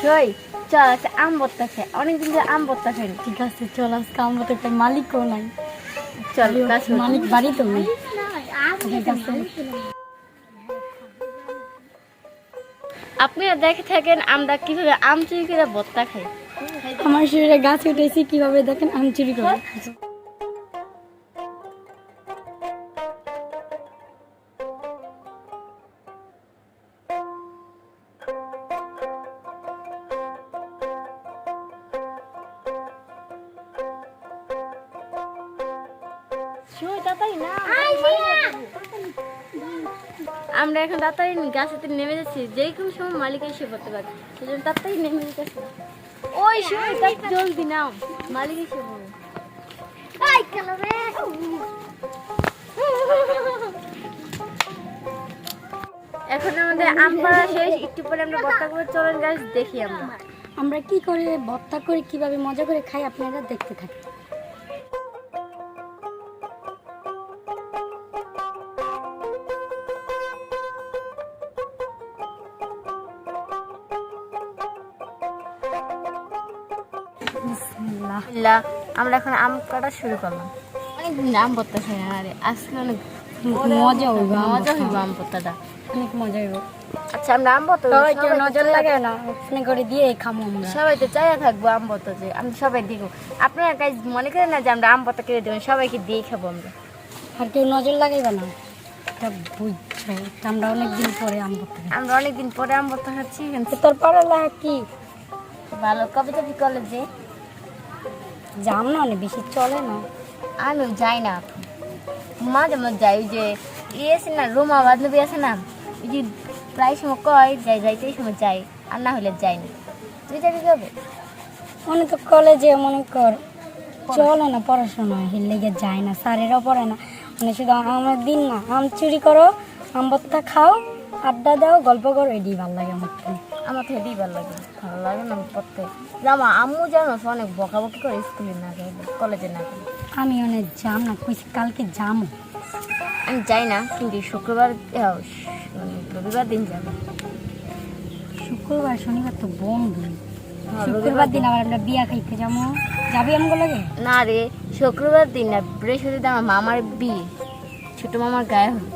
সই চল আজকে আম খাই অনেকদিন ধরে আম খাই ঠিক আছে চল আজকে তো একটা মালিকও নাই। চল মালিক বাড়ি তো নেই। ঠিক আপনারা দেখে থাকেন আমরা কীভাবে আম চুরি করে ভর্তা খাই। আমার শরীরে গাছ উঠেছি কীভাবে দেখেন আম চুরি করে। আমরা এখন তাড়াতাড়ি গাছেতে নেমে যাচ্ছি। যে কোনো সময় মালিক এসে পড়তে পারে সেজন্য তাড়াতাড়ি নেমে যেতেছি ওই তাড়াতাড়ি জলদি নাও মালিক এসে পড়বে। এখন আমাদের আম পাড়া শেষ একটু পরে আমরা বর্তা করে চলেন গাছ দেখি আমরা। আমরা কি করে ভর্তা করে কীভাবে মজা করে খাই আপনারা দেখতে থাকেন। আমরা এখন আম কাটা শুরু করলাম। অনেকদিন আম ভর্তা খাই আরে আজকে অনেক মজা হইব মজা। হইব আম ভর্তাটা অনেক মজা হইব। আচ্ছা আমরা আম ভর্তা সবাই তো নজর লাগে না ওখানে করে দিয়ে খামো আমরা। সবাই তো চাইয়া থাকব আম ভর্তা যে আমি সবাই দিব। আপনারা কাজ মনে করেন না যে আমরা আম ভর্তা করে দেবেন সবাইকে দিয়ে খাব আমরা। আর কেউ নজর লাগাইবে না এটা বুঝছ আমরা অনেকদিন পরে আম। আমরা অনেকদিন পরে আম ভর্তা খাচ্ছি তোর পড়ালেখা কি? ভালো কবিতা কি কলেজে। জাম না অনেক বেশি চলে না আমি যাই না। মাঝে মাঝে যাই ওই যে ইয়ে আছে না রোমা বাদলবি আছে না ওই যে প্রায় সময় কয় যাই যাইতে সময় যাই আর না হলে যাই না তুই যাবি কবে মনে তো কলেজে মনে কর চলে না পড়াশোনা হিল লেগে যায় না স্যারেরাও পড়ে না মানে শুধু আমার দিন না আম চুরি করো আম ভর্তা খাও আড্ডা দাও গল্প করো এটি ভালো লাগে আমার। আমার তো হেঁটেই ভালো লাগে ভালো লাগে না পড়তে। জামা আম্মু জানো অনেক বকাবকি করে স্কুলে না গেলে কলেজে না গেলে আমি অনেক যাম না কালকে যামো আমি যাই না কিন্তু শুক্রবার মানে রবিবার দিন যাব। শুক্রবার শনিবার তো বন্ধ। হ্যাঁ, শুক্রবার দিন আবার আমরা বিয়া খাইতে যাব। যাবি আমগো লাগে? না রে শুক্রবার দিন না বৃহস্পতিবার আমার মামার বিয়ে। ছোট মামার গায়ে হলো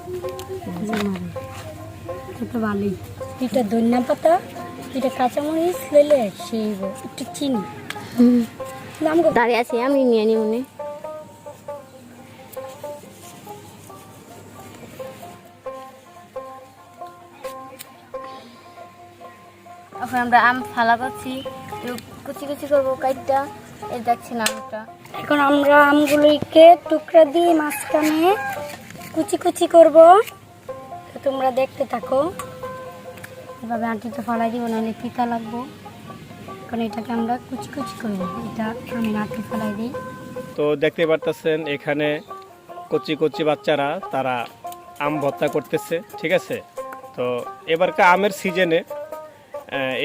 তো ভালোই দুইটা ধনিয়া পাতা দুইটা কাঁচামরিচ লইলে সেই একটু চিনি। আমগো দাঁড়িয়ে আছি আমি নিয়ে নিই মনে। এখন আমরা আম ফালা করছি কুচি কুচি করব কাইটটা এই দেখছি না আমটা। এখন আমরা আমগুলিকে টুকরা দিয়ে মাঝখানে কুচি কুচি করব। তো তোমরা দেখতে থাকো। এভাবে আটিটা ফলাই দিব, নাহলে পিতা লাগবো। কারণ এটাকে আমরা কুচি কুচি করব এটা আমি আটি ফলাই দিই। তো দেখতে পারতেছেন, এখানে কচি কচি বাচ্চারা, তারা আম ভর্তা করতেছে, ঠিক আছে? তো এবারকার আমের সিজনে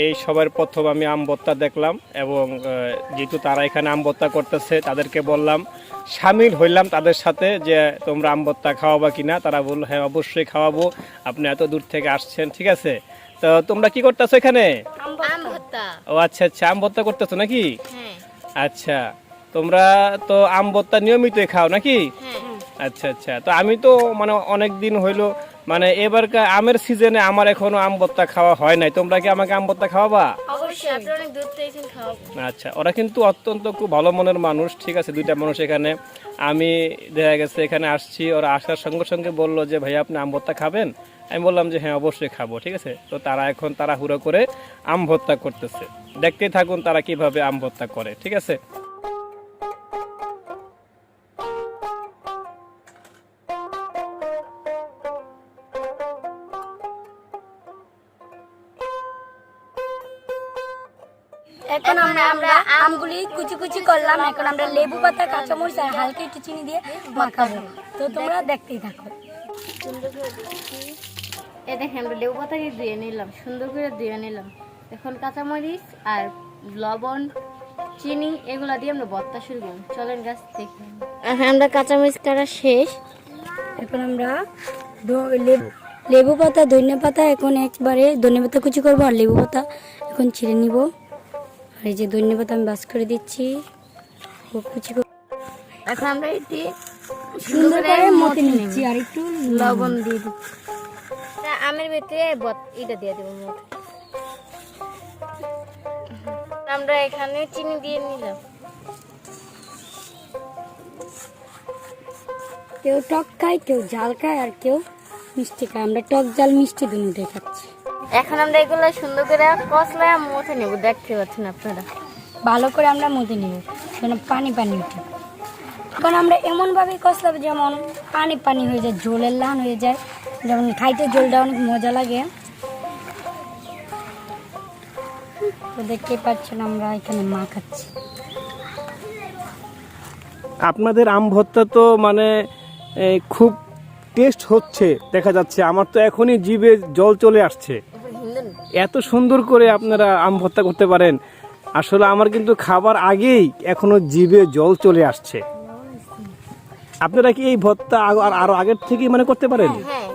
এই সবার প্রথম আমি আম ভর্তা দেখলাম এবং যেহেতু তারা এখানে আম ভর্তা করতেছে তাদেরকে বললাম সামিল হইলাম তাদের সাথে যে তোমরা আম ভর্তা খাওয়াবা কিনা। তারা বলল হ্যাঁ অবশ্যই খাওয়াবো। আপনি এত দূর থেকে আসছেন ঠিক আছে? তো তোমরা কি করতেছো এখানে? ও আচ্ছা আচ্ছা আম ভর্তা করতেছো নাকি? হ্যাঁ। আচ্ছা তোমরা তো আম ভর্তা নিয়মিতই খাও নাকি? হ্যাঁ। আচ্ছা আচ্ছা তো আমি তো মানে অনেক দিন হইল মানে এবারকার আমের সিজনে আমার এখনও আম ভর্তা খাওয়া হয় নাই। তোমরা কি আমাকে আম ভর্তা খাওয়াবা? আচ্ছা ওরা কিন্তু অত্যন্ত খুব ভালো মনের মানুষ ঠিক আছে দুইটা মানুষ এখানে। আমি দেখা গেছে এখানে আসছি ওরা আসার সঙ্গে সঙ্গে বলল যে ভাইয়া আপনি আম ভর্তা খাবেন? আমি বললাম যে হ্যাঁ অবশ্যই খাব ঠিক আছে? তো তারা এখন তারা হুড়ো করে আম ভর্তা করতেছে। দেখতেই থাকুন তারা কীভাবে আম ভর্তা করে ঠিক আছে? কুচি কুচি করলাম। এখন আমরা লেবু পাতা কাঁচামরিচ আর হালকা একটু চিনি দিয়ে মাখাবো। তো তোমরা দেখতেই থাকো। সুন্দর করে এ দেখেন আমরা লেবু পাতা দিয়ে ধুয়ে নিলাম সুন্দর করে ধুয়ে নিলাম। এখন কাঁচামরিচ আর লবণ চিনি এগুলা দিয়ে আমরা ভর্তা শুরু করব। চলেন গাছ দেখি। এখন আমরা কাঁচামরিচ কাটা শেষ। এখন আমরা লেবু লেবু পাতা ধনিয়া পাতা এখন একবারে ধনিয়া পাতা কুচি করব আর লেবু পাতা এখন ছিঁড়ে নিব। এই যে ধন্যবাদ আমি বাস করে দিচ্ছি। কুচি এখন আমরা এটি সুন্দর করে মতে নিচ্ছি আর একটু লবণ দিয়ে দিচ্ছি। তা আমের ভিতরে এটা দিয়ে দেবো মোট আমরা এখানে চিনি দিয়ে নিলাম। কেউ টক খায় কেউ ঝাল খায় আর কেউ মিষ্টি খায়। আমরা টক জাল মিষ্টি দুটোই খাচ্ছি। এখন আমরা এগুলো সুন্দর করে কষলা মথে নেব দেখতে পাচ্ছেন আপনারা। ভালো করে আমরা মতে নিব যেন পানি পানি উঠে। এখন আমরা এমনভাবে কষলাবো যেমন পানি পানি হয়ে যায় ঝোলের লান হয়ে যায়। যেমন খাইতে জলটা অনেক মজা লাগে। তো দেখতেই পাচ্ছেন আমরা এখানে মা খাচ্ছি। আপনাদের আম ভর্তা তো মানে খুব টেস্ট হচ্ছে দেখা যাচ্ছে। আমার তো এখনই জিভে জল চলে আসছে। এত সুন্দর করে আপনারা আম ভর্তা করতে পারেন। আসলে আমার কিন্তু খাবার আগেই এখনও জিভে জল চলে আসছে। আপনারা কি এই ভর্তা আগ- আর আরও আগের থেকেই মানে করতে পারেন? হ্যাঁ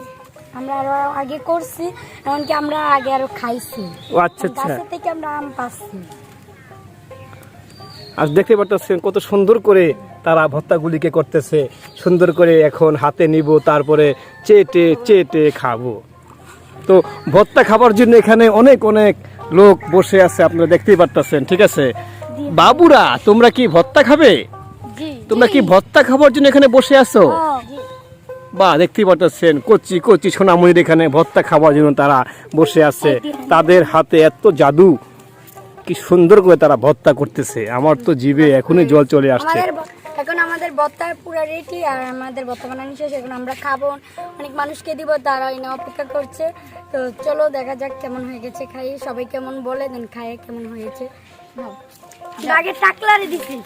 আমরা আরও আগে করছি এমনকি আমরা আগে আরও খাইছি। ও আচ্ছা আচ্ছা। থেকে আমরা আম পাচ্ছি। আজ দেখতে পাচ্ছেন কত সুন্দর করে তারা ভর্তাগুলিকে করতেছে। সুন্দর করে এখন হাতে নিব তারপরে চেটে চেটে খাব। তো ভর্তা খাবার জন্য এখানে অনেক অনেক লোক বসে আছে আপনারা দেখতেই পারতেছেন ঠিক আছে? বাবুরা তোমরা কি ভর্তা খাবে? তোমরা কি ভর্তা খাবার জন্য এখানে বসে আছো? বা দেখতেই পাচ্ছেন কচি কচি সোনামণির এখানে ভর্তা খাবার জন্য তারা বসে আছে। তাদের হাতে এত জাদু কি সুন্দর করে তারা ভর্তা করতেছে। আমার তো জিভে এখনই জল চলে আসছে। এখন আমাদের বত্তা পুরা রেডি আর আমাদের বত্তা বানানো শেষ। এখন আমরা খাব। অনেক মানুষকে দিব তারা এনে অপেক্ষা করছে। তো চলো দেখা যাক কেমন হয়ে গেছে খাই। সবাই কেমন বলে দেন খায়ে কেমন হয়েছে। আমরা আগে টাকলারে দিছি।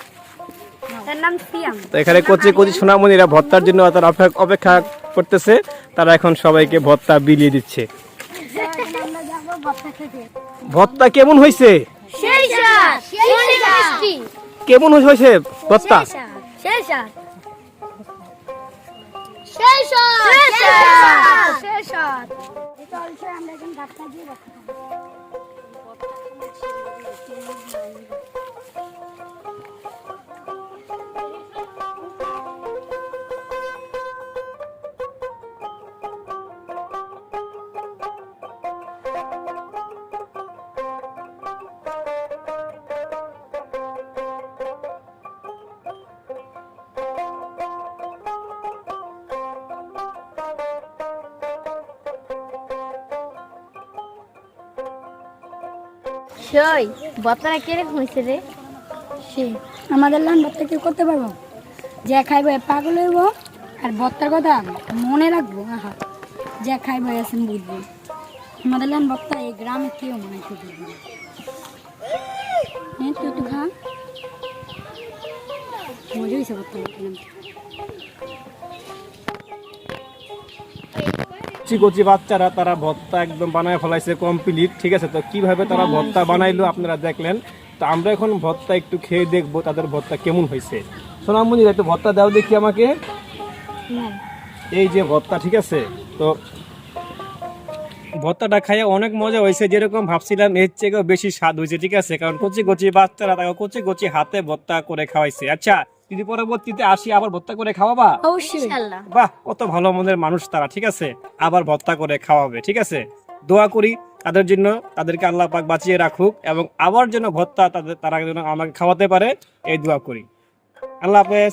তার নাম সিয়াম। তো এখানে কচি কচি সোনামণিরা ভর্তার জন্য তারা অপেক্ষা- করতেছে। তারা এখন সবাইকে ভর্তা বিলিয়ে দিচ্ছে। ভর্তা কেমন হয়েছে? কেমন হয়েছে ভর্তা? সেই স্বাদ সেই স্বাদ সেই স্বাদ এটা অবশ্যই আমরা এখন ঢাকনা দিয়ে রাখতে সই বত্তারা কীরকম হয়েছে রে? সেই আমাদের লান ভত্তা কেউ করতে পারব? যে খাইবো পাগল হইব, আর ভত্তার কথা মনে রাখব, আহা। যে খাইবো আছেন বুঝব। আমাদের লান ভত্তা এই গ্রামে কেউ মনে করতে পারবে। হ্যাঁ তুই একটু খা। মজা হয়েছে ভত্তা কচি কচি বাচ্চারা তারা ভর্তা একদম বানায় ফেলাইছে কমপ্লিট ঠিক আছে? তো কীভাবে তারা ভর্তা বানাইলো আপনারা দেখলেন। তো আমরা এখন ভর্তা একটু খেয়ে দেখব তাদের ভর্তা কেমন হয়েছে। সোনামণি একটু ভর্তা দাও দেখি আমাকে। এই যে ভর্তা ঠিক আছে? তো ভর্তাটা খাইয়ে অনেক মজা হয়েছে যেরকম ভাবছিলাম এর চেয়েও বেশি স্বাদ হয়েছে ঠিক আছে? কারণ কচি কচি বাচ্চারা তাকে কচি কচি হাতে ভর্তা করে খাওয়াইছে। আচ্ছা যদি পরবর্তীতে আসি আবার ভর্তা করে খাওয়াবা? অবশ্যই। বাহ কত ভালো মনের মানুষ তারা ঠিক আছে? আবার ভর্তা করে খাওয়াবে ঠিক আছে? দোয়া করি তাদের জন্য তাদেরকে আল্লাহ পাক বাঁচিয়ে রাখুক এবং আবার যেন ভত্তা তাদের তারা যেন আমাকে খাওয়াতে পারে এই দোয়া করি। আল্লাহ হাফেজ।